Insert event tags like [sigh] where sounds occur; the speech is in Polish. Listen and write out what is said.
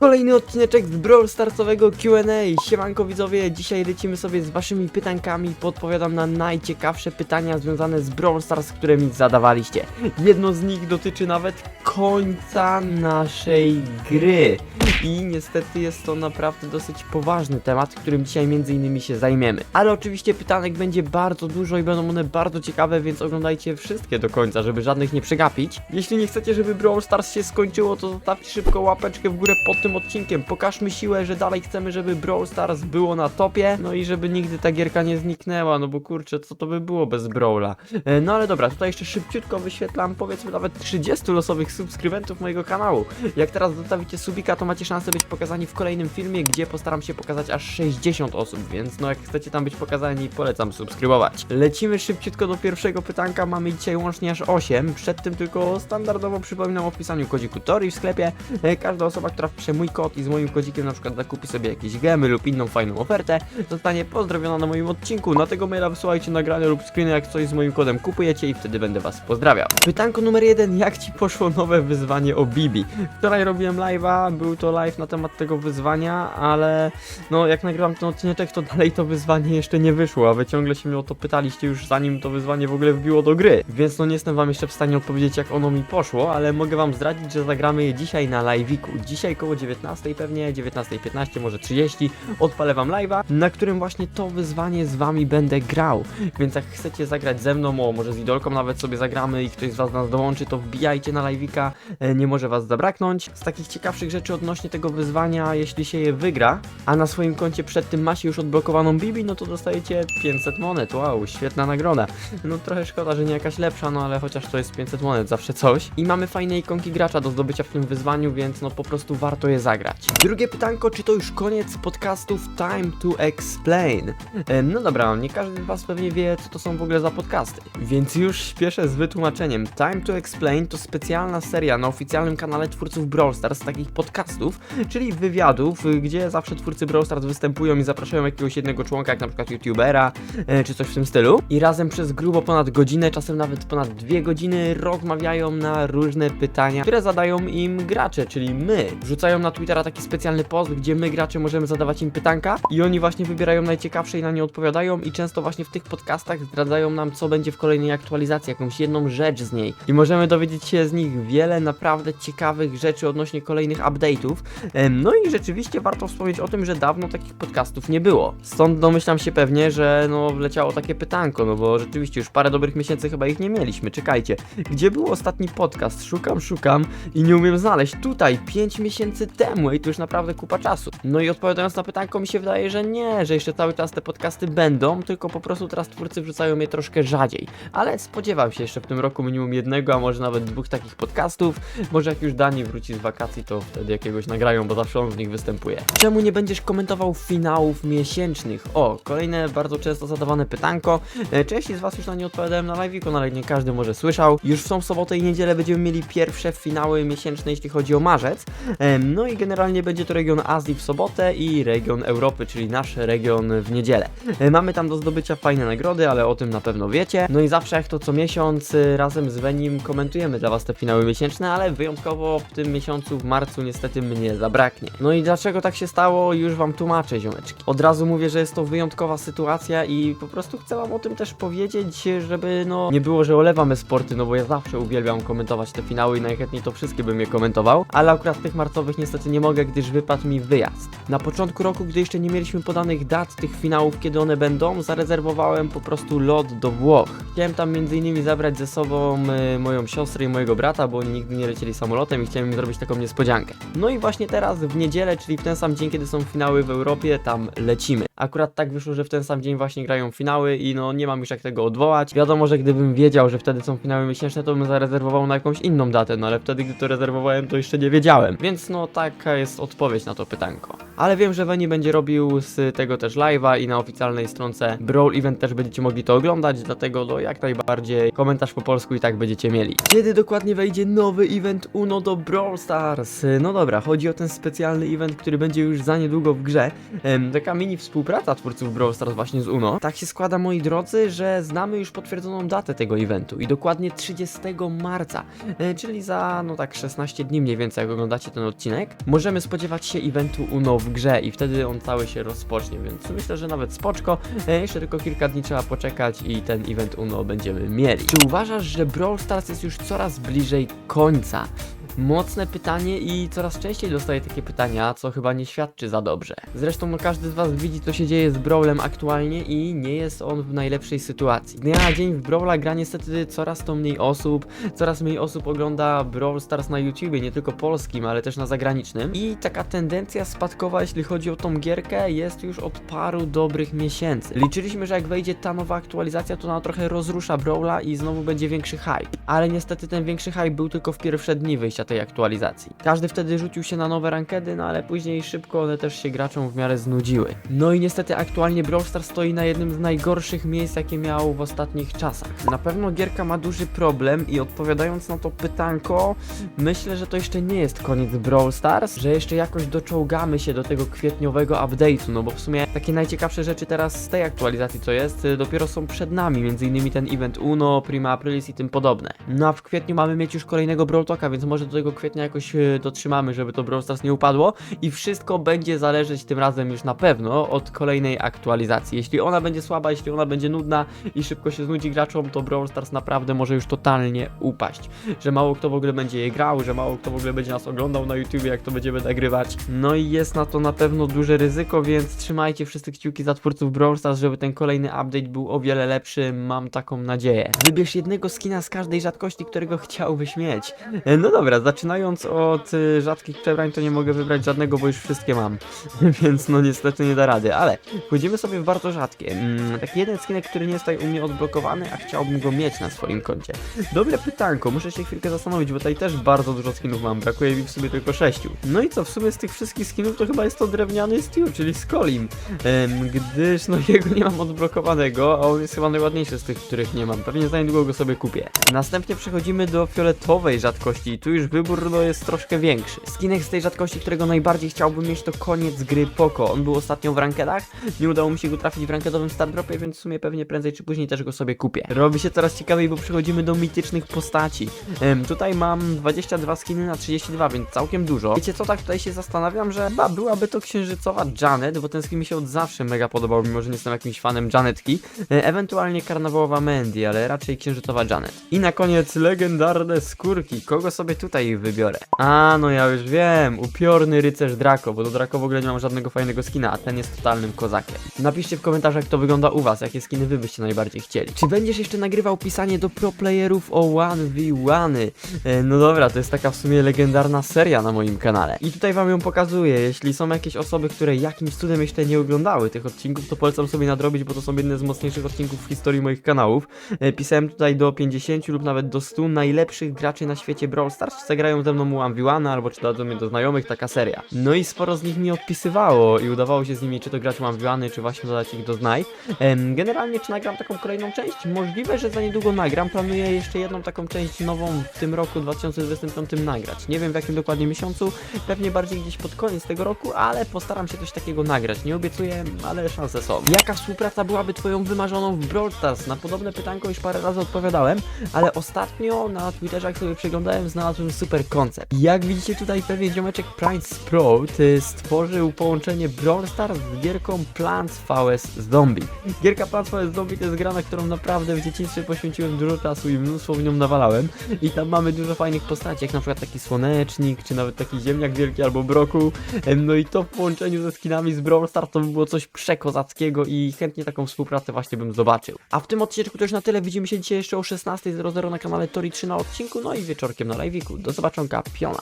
Kolejny odcineczek z Brawl Starsowego Q&A. Siemanko widzowie, dzisiaj lecimy sobie z waszymi pytankami. Podpowiadam na najciekawsze pytania związane z Brawl Stars, które mi zadawaliście. Jedno z nich dotyczy nawet końca naszej gry. I niestety jest to naprawdę dosyć poważny temat, którym dzisiaj między innymi się zajmiemy. Ale oczywiście pytanek będzie bardzo dużo i będą one bardzo ciekawe, więc oglądajcie wszystkie do końca, żeby żadnych nie przegapić. Jeśli nie chcecie, żeby Brawl Stars się skończyło, to zostawcie szybko łapeczkę w górę pod tym odcinkiem. Pokażmy siłę, że dalej chcemy, żeby Brawl Stars było na topie, no i żeby nigdy ta gierka nie zniknęła, no bo kurczę, co to by było bez Brawla. E, No ale dobra, tutaj jeszcze szybciutko wyświetlam powiedzmy nawet 30 losowych subskrybentów mojego kanału. Jak teraz zostawicie subika, to macie szansę być pokazani w kolejnym filmie, gdzie postaram się pokazać aż 60 osób, więc no jak chcecie tam być pokazani, polecam subskrybować. Lecimy szybciutko do pierwszego pytanka, mamy dzisiaj łącznie aż 8. Przed tym tylko standardowo przypominam o wpisaniu kodziku Tori w sklepie. E, Każda osoba, która wpisze mój kod i z moim kodzikiem na przykład zakupi sobie jakieś gemy lub inną fajną ofertę, zostanie pozdrowiona na moim odcinku. Na tego maila wysyłajcie nagrania lub screeny, jak coś z moim kodem kupujecie i wtedy będę was pozdrawiał. Pytanko numer jeden, jak ci poszło nowe wyzwanie o Bibi? Wczoraj robiłem live'a, był to live na temat tego wyzwania, ale no jak nagrywam ten odcinek, to dalej to wyzwanie jeszcze nie wyszło, a wy ciągle się mnie o to pytaliście już zanim to wyzwanie w ogóle wbiło do gry. Więc no nie jestem wam jeszcze w stanie odpowiedzieć jak ono mi poszło, ale mogę wam zdradzić, że zagramy je dzisiaj na live'iku. Dzisiaj koło 19 pewnie, 19.15, może 30, odpalę wam live'a, na którym właśnie to wyzwanie z wami będę grał. Więc jak chcecie zagrać ze mną, o może z idolką nawet sobie zagramy i ktoś z was nas dołączy, to wbijajcie na live'ika, e, nie może was zabraknąć. Z takich ciekawszych rzeczy odnośnie tego wyzwania, jeśli się je wygra, a na swoim koncie przed tym macie już odblokowaną Bibi, no to dostajecie 500 monet, wow, świetna nagroda. No trochę szkoda, że nie jakaś lepsza, no ale chociaż to jest 500 monet, zawsze coś. I mamy fajne ikonki gracza do zdobycia w tym wyzwaniu, więc no po prostu warto je zagrać. Drugie pytanko, czy to już koniec podcastów Time to Explain? E, No dobra, nie każdy z was pewnie wie, co to są w ogóle za podcasty, więc już śpieszę z wytłumaczeniem. Time to Explain to specjalna seria na oficjalnym kanale twórców Brawl Stars takich podcastów, czyli wywiadów, y, gdzie zawsze twórcy Brawl Stars występują i zapraszają jakiegoś jednego członka, jak na przykład youtubera, e, czy coś w tym stylu. I razem przez grubo ponad godzinę, czasem nawet ponad dwie godziny rozmawiają na różne pytania, które zadają im gracze, czyli my. Wrzucają na Twittera taki specjalny post, gdzie my gracze możemy zadawać im pytanka i oni właśnie wybierają najciekawsze i na nie odpowiadają i często właśnie w tych podcastach zdradzają nam, co będzie w kolejnej aktualizacji, jakąś jedną rzecz z niej. I możemy dowiedzieć się z nich wiele naprawdę ciekawych rzeczy odnośnie kolejnych update'ów. No i rzeczywiście warto wspomnieć o tym, że dawno takich podcastów nie było. Stąd domyślam się pewnie, że no wleciało takie pytanko, no bo rzeczywiście już parę dobrych miesięcy chyba ich nie mieliśmy. Czekajcie, gdzie był ostatni podcast? Szukam, szukam i nie umiem znaleźć. Tutaj, 5 miesięcy temu i to już naprawdę kupa czasu. No i odpowiadając na pytanko, mi się wydaje, że nie, że jeszcze cały czas te podcasty będą, tylko po prostu teraz twórcy wrzucają je troszkę rzadziej. Ale spodziewam się jeszcze w tym roku minimum jednego, a może nawet dwóch takich podcastów. Może jak już Dani wróci z wakacji, to wtedy jakiegoś nagrają, bo zawsze on w nich występuje. Czemu nie będziesz komentował finałów miesięcznych? O, kolejne bardzo często zadawane pytanko. E, Części z Was już na nie odpowiadałem na live'iku, no ale nie każdy może słyszał. Już w tą sobotę i niedzielę będziemy mieli pierwsze finały miesięczne, jeśli chodzi o marzec. Em, I generalnie będzie to region Azji w sobotę i region Europy, czyli nasz region w niedzielę. E, Mamy tam do zdobycia fajne nagrody, ale o tym na pewno wiecie. No i zawsze jak to co miesiąc y, razem z Venim komentujemy dla Was te finały miesięczne, ale wyjątkowo w tym miesiącu, w marcu niestety mnie zabraknie. No i dlaczego tak się stało, już Wam tłumaczę, ziomeczki. Od razu mówię, że jest to wyjątkowa sytuacja i po prostu chcę Wam o tym też powiedzieć, żeby no nie było, że olewamy sporty, no bo ja zawsze uwielbiam komentować te finały i najchętniej to wszystkie bym je komentował, ale akurat tych marcowych niestety nie mogę, gdyż wypadł mi wyjazd. Na początku roku, gdy jeszcze nie mieliśmy podanych dat tych finałów, kiedy one będą, zarezerwowałem po prostu lot do Włoch. Chciałem tam innymi zabrać ze sobą y, moją siostrę i mojego brata, bo oni nigdy nie lecieli samolotem i chciałem im zrobić taką niespodziankę. No i właśnie teraz w niedzielę, czyli w ten sam dzień, kiedy są finały w Europie, tam lecimy. Akurat tak wyszło, że w ten sam dzień właśnie grają finały i no nie mam już jak tego odwołać. Wiadomo, że gdybym wiedział, że wtedy są finały miesięczne, to bym zarezerwował na jakąś inną datę, no ale wtedy, gdy to rezerwowałem, to jeszcze nie wiedziałem. Więc no taka jest odpowiedź na to pytanko. ale wiem, że Veni będzie robił z tego też live'a i na oficjalnej stronce Brawl Event też będziecie mogli to oglądać, dlatego no jak najbardziej komentarz po polsku i tak będziecie mieli. Kiedy dokładnie wejdzie nowy event UNO do Brawl Stars? No dobra, chodzi o ten specjalny event, który będzie już za niedługo w grze. Em, taka mini współpraca twórców Brawl Stars właśnie z UNO. Tak się składa, moi drodzy, że znamy już potwierdzoną datę tego eventu i dokładnie 30 marca, e, czyli za no tak 16 dni mniej więcej, jak oglądacie ten odcinek, możemy spodziewać się eventu UNO w grze i wtedy on cały się rozpocznie, więc myślę, że nawet spoczko. E, jeszcze tylko kilka dni trzeba poczekać i ten event UNO będziemy mieli. Czy uważasz, że Brawl Stars jest już coraz bliżej końca? Mocne pytanie i coraz częściej dostaję takie pytania, co chyba nie świadczy za dobrze. Zresztą no każdy z was widzi co się dzieje z Brawlem aktualnie i nie jest on w najlepszej sytuacji. Dnia na dzień w Brawla gra niestety coraz to mniej osób, coraz mniej osób ogląda Brawl Stars na YouTubie, nie tylko polskim, ale też na zagranicznym. I taka tendencja spadkowa, jeśli chodzi o tą gierkę, jest już od paru dobrych miesięcy. Liczyliśmy, że jak wejdzie ta nowa aktualizacja, to ona trochę rozrusza Brawla i znowu będzie większy hype. Ale niestety ten większy hype był tylko w pierwsze dni wyjścia tej aktualizacji. Każdy wtedy rzucił się na nowe rankedy, no ale później szybko one też się graczom w miarę znudziły. No i niestety aktualnie Brawl Stars stoi na jednym z najgorszych miejsc, jakie miał w ostatnich czasach. Na pewno gierka ma duży problem i odpowiadając na to pytanko, myślę, że to jeszcze nie jest koniec Brawl Stars, że jeszcze jakoś doczołgamy się do tego kwietniowego update'u, no bo w sumie takie najciekawsze rzeczy teraz z tej aktualizacji co jest, dopiero są przed nami, między innymi ten event Uno, Prima Aprilis i tym podobne. No a w kwietniu mamy mieć już kolejnego Brawl Talka, więc może do tego kwietnia jakoś y, dotrzymamy, żeby to Brawl Stars nie upadło i wszystko będzie zależeć tym razem już na pewno od kolejnej aktualizacji. Jeśli ona będzie słaba, jeśli ona będzie nudna i szybko się znudzi graczom, to Brawl Stars naprawdę może już totalnie upaść. Że mało kto w ogóle będzie je grał, że mało kto w ogóle będzie nas oglądał na YouTube, jak to będziemy nagrywać. No i jest na to na pewno duże ryzyko, więc trzymajcie wszyscy kciuki za twórców Brawl Stars, żeby ten kolejny update był o wiele lepszy, mam taką nadzieję. Wybierz jednego skina z każdej rzadkości, którego chciałbyś mieć. E, No dobra, zaczynając od y, rzadkich przebrań, to nie mogę wybrać żadnego, bo już wszystkie mam. [laughs] Więc no niestety nie da rady, ale pójdziemy sobie w bardzo rzadkie. Mm, taki jeden skinek, który nie jest tutaj u mnie odblokowany, a chciałbym go mieć na swoim koncie. Dobre pytanko, muszę się chwilkę zastanowić, bo tutaj też bardzo dużo skinów mam, brakuje mi w sumie tylko sześciu. No i co, w sumie z tych wszystkich skinów to chyba jest to drewniany Steel, czyli Skolim, gdyż no [laughs] jego nie mam odblokowanego, a on jest chyba najładniejszy z tych, których nie mam. Pewnie za niedługo go sobie kupię. Następnie przechodzimy do fioletowej rzadkości i tu już wybór no, jest troszkę większy. Skinek z tej rzadkości, którego najbardziej chciałbym mieć to koniec gry Poco. On był ostatnio w rankedach, nie udało mi się go trafić w rankedowym start dropie, więc w sumie pewnie prędzej czy później też go sobie kupię. Robi się coraz ciekawiej, bo przechodzimy do mitycznych postaci. Tutaj mam 22 skiny na 32, więc całkiem dużo. Wiecie co, tak tutaj się zastanawiam, że chyba byłaby to księżycowa Janet, bo ten skin mi się od zawsze mega podobał, mimo że nie jestem jakimś fanem Janetki. E, ewentualnie karnawałowa Mandy, ale raczej księżycowa Janet. I na koniec legendarne skórki. Kogo sobie tutaj wybiorę? A, no ja już wiem, upiorny rycerz Draco, bo do Draco w ogóle nie mam żadnego fajnego skina, a ten jest totalnym kozakiem. Napiszcie w komentarzach, jak to wygląda u was, jakie skiny wy byście najbardziej chcieli. Czy będziesz jeszcze nagrywał pisanie do pro playerów o 1v1? E, no dobra, to jest taka w sumie legendarna seria na moim kanale. I tutaj wam ją pokazuję. Jeśli są jakieś osoby, które jakimś cudem jeszcze nie oglądały tych odcinków, to polecam sobie nadrobić, bo to są jedne z mocniejszych odcinków w historii moich kanałów. E, pisałem tutaj do 50 lub nawet do 100 najlepszych graczy na świecie Brawl Stars, zagrają ze mną 1v1 albo czy dadzą mnie do znajomych, taka seria. No i sporo z nich mi odpisywało i udawało się z nimi czy to grać 1v1, czy właśnie dodać ich do znaj. Generalnie czy nagram taką kolejną część? Możliwe, że za niedługo nagram. Planuję jeszcze jedną taką część nową w tym roku 2025 nagrać. Nie wiem w jakim dokładnie miesiącu, pewnie bardziej gdzieś pod koniec tego roku, ale postaram się coś takiego nagrać. Nie obiecuję, ale szanse są. Jaka współpraca byłaby twoją wymarzoną w Brawl Stars? Na podobne pytanko już parę razy odpowiadałem, ale ostatnio na Twitterze jak sobie przeglądałem znalazłem super koncept. Jak widzicie tutaj pewnie ziomeczek Prince Sprout y, stworzył połączenie Brawl Stars z gierką Plants vs Zombie. Gierka Plants vs Zombie to jest gra, na którą naprawdę w dzieciństwie poświęciłem dużo czasu i mnóstwo w nią nawalałem i tam mamy dużo fajnych postaci, jak na przykład taki słonecznik, czy nawet taki ziemniak wielki albo broku. No i to w połączeniu ze skinami z Brawl Stars to by było coś przekozackiego i chętnie taką współpracę właśnie bym zobaczył. A w tym odcinku to już na tyle. Widzimy się dzisiaj jeszcze o 16.00 na kanale Tori 3 na odcinku, no i wieczorkiem na live'iku. Do zobaczonka, piona.